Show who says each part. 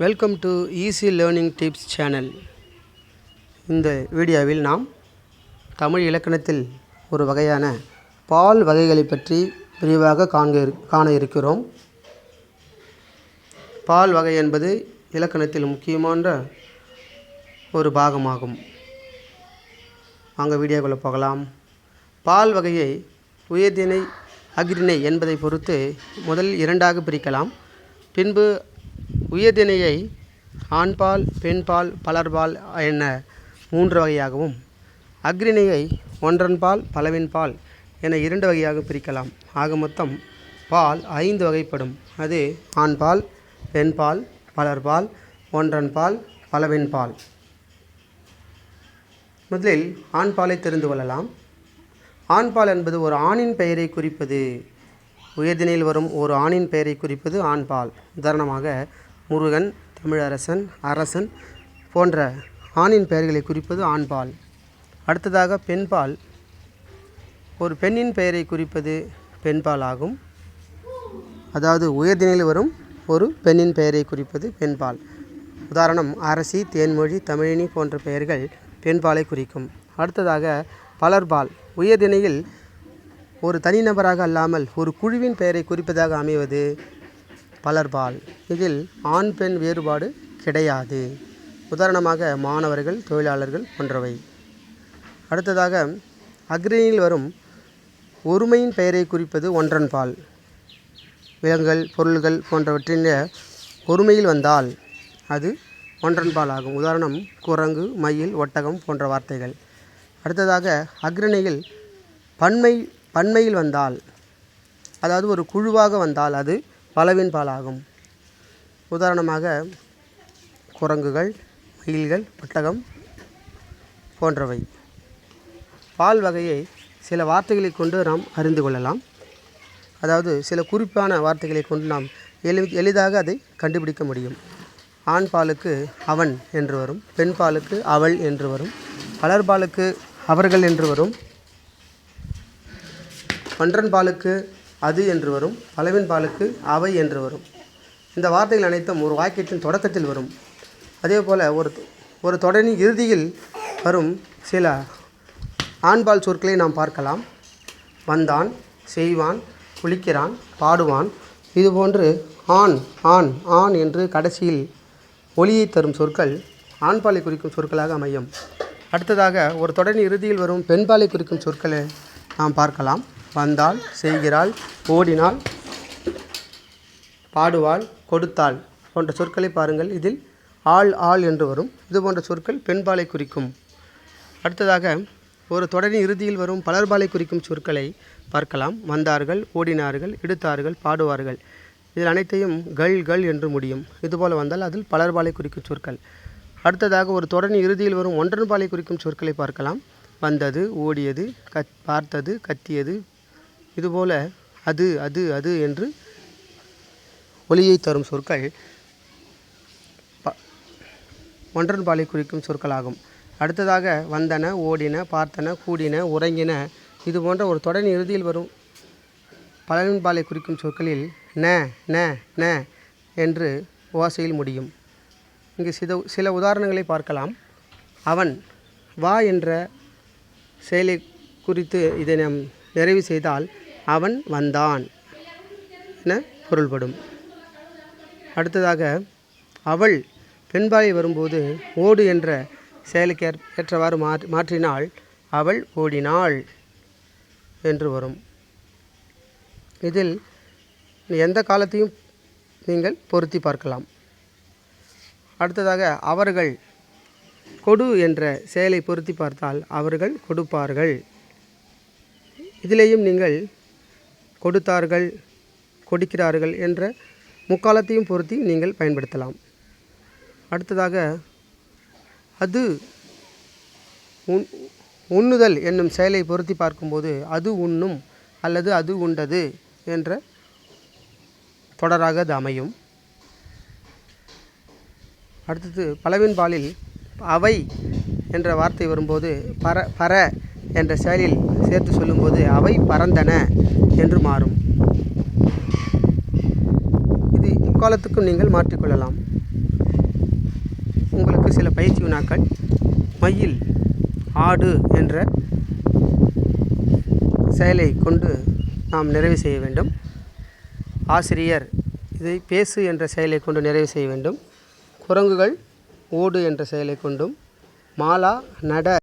Speaker 1: Welcome to easy learning tips channel இந்த வீடியோவில் நாம் தமிழ் இலக்கணத்தில் ஒரு வகையான பால் வகைகளை பற்றி விரிவாக காண்க இரு- காண இருக்கிறோம். பால் வகை என்பது இலக்கணத்தில் முக்கியமான ஒரு பாகமாகும். வாங்க வீடியோக்குள்ளே போகலாம். பால் வகையை உயர்திணை அகிரிணை என்பதை பொறுத்து முதல் இரண்டாக பிரிக்கலாம். பின்பு உயர்திணையை ஆண்பால் பெண்பால் பலர்பால் என மூன்று வகையாகவும் அக்ரிணையை ஒன்றன்பால் பலவின்பால் என இரண்டு வகையாக பிரிக்கலாம். ஆக மொத்தம் பால் ஐந்து வகைப்படும். அது ஆண்பால் பெண்பால் பலர்பால் ஒன்றன்பால் பலவின்பால். முதலில் ஆண்பாலை தெரிந்து கொள்ளலாம். ஆண்பால் என்பது ஒரு ஆணின் பெயரை குறிப்பது. உயர்திணையில் வரும் ஒரு ஆணின் பெயரை குறிப்பது ஆண்பால். உதாரணமாக முருகன் தமிழரசன் அரசன் போன்ற ஆணின் பெயர்களை குறிப்பது ஆண்பால் அடுத்ததாக பெண்பால் ஒரு பெண்ணின் பெயரை குறிப்பது பெண்பால் ஆகும். அதாவது உயர்தினையில் வரும் ஒரு பெண்ணின் பெயரை குறிப்பது பெண்பால் உதாரணம் அரசி தேன்மொழி தமிழினி போன்ற பெயர்கள் பெண்பாலை குறிக்கும். அடுத்ததாக பலர்பால் உயர்திணையில் ஒரு தனிநபராக அல்லாமல் ஒரு குழுவின் பெயரை குறிப்பதாக அமைவது பலர்பால். இதில் ஆண் பெண் வேறுபாடு கிடையாது. உதாரணமாக மாணவர்கள் தொழிலாளர்கள் போன்றவை. அடுத்ததாக அக்ரிணியில் வரும் ஒருமையின் பெயரை குறிப்பது ஒன்றன்பால். விலங்குகள் பொருள்கள் போன்றவற்றின் ஒருமையில் வந்தால் அது ஒன்றன்பால் ஆகும். உதாரணம் குரங்கு மயில் ஒட்டகம் போன்ற வார்த்தைகள். அடுத்ததாக அக்ரணியில் பன்மை பன்மையில் வந்தால் அதாவது ஒரு குழுவாக வந்தால் அது பலவின் பாலாகும். உதாரணமாக குரங்குகள் மயில்கள் ஒட்டகம் போன்றவை. பால் வகையை சில வார்த்தைகளை கொண்டு நாம் அறிந்து கொள்ளலாம். அதாவது சில குறிப்பான வார்த்தைகளை கொண்டு நாம் எளி எளிதாக அதை கண்டுபிடிக்க முடியும். ஆண் பாலுக்கு அவன் என்று வரும் பெண் பாலுக்கு அவள் என்று வரும் பலர் பாலுக்கு அவர்கள் என்று வரும் ஒன்றன் பாலுக்கு அது என்று வரும். பலவின் பாலுக்கு அவை என்று வரும். இந்த வார்த்தைகள் அனைத்தும் ஒரு வாக்கியத்தின் தொடக்கத்தில் வரும். அதே போல் ஒரு ஒரு தொடரின் இறுதியில் வரும் சில ஆண்பால் சொற்களை நாம் பார்க்கலாம். வந்தான் செய்வான் குளிக்கிறான் பாடுவான். இதுபோன்று ஆண் ஆண் ஆண் என்று கடைசியில் ஒளியை தரும் சொற்கள் ஆண்பாலை குறிக்கும் சொற்களாக அமையும். அடுத்ததாக ஒரு தொடரின் இறுதியில் வரும் பெண்பாலை குறிக்கும் சொற்களை நாம் பார்க்கலாம். வந்தாள் செய்கிறாள் ஓடினாள் பாடுவாள் கொடுத்தாள் போன்ற சொற்களை பாருங்கள். இதில் ஆள் ஆள் என்று வரும். இது போன்ற சொற்கள் பெண்பாலை குறிக்கும். அடுத்ததாக ஒரு தொடரின் இறுதியில் வரும் பலர்பாலை குறிக்கும் சொற்களை பார்க்கலாம். வந்தார்கள் ஓடினார்கள் எடுத்தார்கள் பாடுவார்கள். இதில் அனைத்தையும் கள் கள் என்று முடியும். இதுபோல் வந்தால் அதில் பலர்பாலை குறிக்கும் சொற்கள். அடுத்ததாக ஒரு தொடரின் இறுதியில் வரும் ஒன்றன்பாலை குறிக்கும் சொற்களை பார்க்கலாம். வந்தது ஓடியது கத் பார்த்தது கத்தியது இதுபோல் அது அது அது என்று ஒளியை தரும் சொற்கள் ப ஒன்றன்பாலை குறிக்கும் சொற்களாகும். அடுத்ததாக வந்தன ஓடின பார்த்தன கூடின உறங்கின இது போன்ற ஒரு தொடரின் இறுதியில் வரும் பலன்பாலை குறிக்கும் சொற்களில் ந ந ந என்று ஓசையில் முடியும். இங்கு சில சில உதாரணங்களை பார்க்கலாம். அவன் வா என்ற செயலை குறித்து இதை நாம் நிறைவு செய்தால் அவன் வந்தான். என பொருள்படும். அடுத்ததாக அவள் பெண்பாளை வரும்போது ஓடு என்ற செயலுக்கு ஏற்றவாறு மாற் மாற்றினால் அவள் ஓடினாள் என்று வரும். இதில் எந்த காலத்தையும் நீங்கள் பொருத்தி பார்க்கலாம். அடுத்ததாக அவர்கள் கொடு என்ற செயலை பொருத்தி பார்த்தால் அவர்கள் கொடுப்பார்கள். இதிலேயும் நீங்கள் கொடுத்தார்கள் கொடுக்கிறார்கள் என்ற முக்காலத்தையும் பொருத்தி நீங்கள் பயன்படுத்தலாம். அடுத்ததாக அது உண் உண்ணுதல் என்னும் செயலை பொருத்தி பார்க்கும்போது அது உண்ணும் அல்லது அது உண்டது என்ற தொடராக அது அமையும். அடுத்தது பலவின் பாலில் அவை என்ற வார்த்தை வரும்போது பர பர என்ற செயலில் சேர்த்து சொல்லும்போது அவை பறந்தன என்று மாறும். இது முக்காலத்துக்கும் நீங்கள் மாற்றிக்கொள்ளலாம் உங்களுக்கு சில பயிற்சி வினாக்கள். மயில் ஆடு என்ற செயலை கொண்டு நாம் நிறைவு செய்ய வேண்டும். ஆசிரியர் இதை பேசு என்ற செயலை கொண்டு நிறைவு செய்ய வேண்டும். குரங்குகள் ஓடு என்ற செயலை கொண்டும். மாலா நட